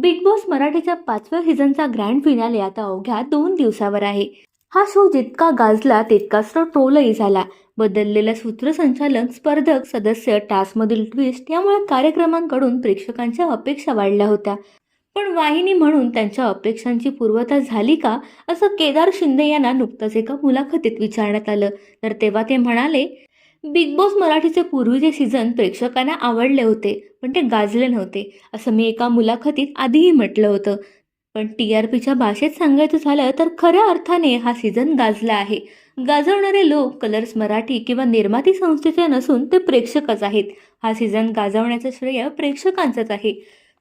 Big boss मराठीच्या पाचव्या सीझनचा grand finale आता अवघ्या दोन दिवसावर आहे. हा शो जितका गाजला तितकाच तो ट्रोलही झाला. बदललेलं सूत्रसंचालन स्पर्धक सदस्य टास्कमधील ट्विस्ट यामुळे कार्यक्रमांकडून प्रेक्षकांच्या अपेक्षा वाढल्या होत्या. पण वाहिनी म्हणून त्यांच्या अपेक्षांची पूर्वता झाली का असं केदार शिंदे यांना नुकतंच एका मुलाखतीत विचारण्यात आलं. तर तेव्हा ते म्हणाले बिग बॉस मराठीचे पूर्वीचे सीझन प्रेक्षकांना आवडले होते पण ते गाजले नव्हते असं मी एका मुलाखतीत आधीही म्हटलं होतं. पण टी आर पीच्या भाषेत सांगायचं झालं तर खऱ्या अर्थाने हा सीझन गाजला आहे. गाजवणारे लोक कलर्स मराठी किंवा निर्माती संस्थेचे नसून ते प्रेक्षकच आहेत. हा सीझन गाजवण्याचं श्रेय प्रेक्षकांचंच आहे.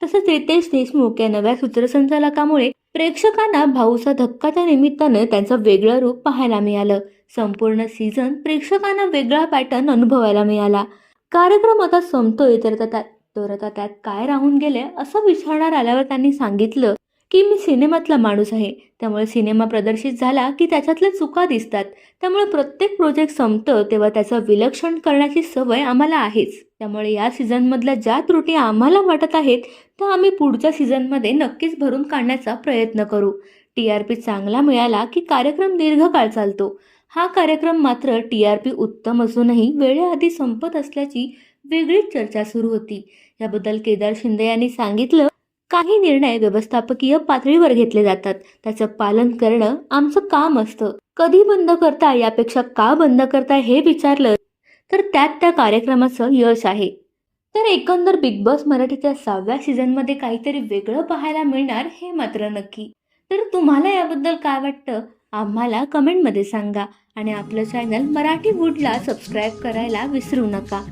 तसंच रितेश देशमुख या नव्या सूत्रसंचालकामुळे प्रेक्षकांना भाऊचा धक्काच्या निमित्तानं त्यांचं वेगळं रूप पाहायला मिळालं. संपूर्ण सीझन प्रेक्षकांना वेगळा पॅटर्न अनुभवायला मिळाला. कार्यक्रम आता संपतोय तर आता तर आता त्यात काय राहून गेले असं विचारणार आल्यावर त्यांनी सांगितलं की मी सिनेमातला माणूस आहे. त्यामुळे सिनेमा प्रदर्शित झाला की त्याच्यातल्या चुका दिसतात. त्यामुळे प्रत्येक प्रोजेक्ट संपतं तेव्हा त्याचं विलक्षण करण्याची सवय आम्हाला आहेच. त्यामुळे या सीझनमधल्या ज्या त्रुटी आम्हाला वाटत आहेत त्या आम्ही पुढच्या सीझनमध्ये नक्कीच भरून काढण्याचा प्रयत्न करू. टी आर पी चांगला मिळाला की कार्यक्रम दीर्घकाळ चालतो. हा कार्यक्रम मात्र टी आर पी उत्तम असूनही वेळेआधी संपत असल्याची वेगळीच चर्चा सुरू होती. याबद्दल केदार शिंदे यांनी सांगितलं काही निर्णय व्यवस्थापकीय पातळीवर घेतले जातात. त्याचं पालन करणं आमचं काम असतं. कधी बंद करता यापेक्षा का बंद करता हे विचारलं तर त्यात त्या कार्यक्रमाचं यश आहे. तर एकंदर बिग बॉस मराठीच्या सहाव्या सीझनमध्ये काहीतरी वेगळं पाहायला मिळणार हे मात्र नक्की. तर तुम्हाला याबद्दल काय वाटतं? आम्हाला कमेंटमध्ये सांगा आणि आपलं चॅनल मराठी वूडला सबस्क्राईब करायला विसरू नका.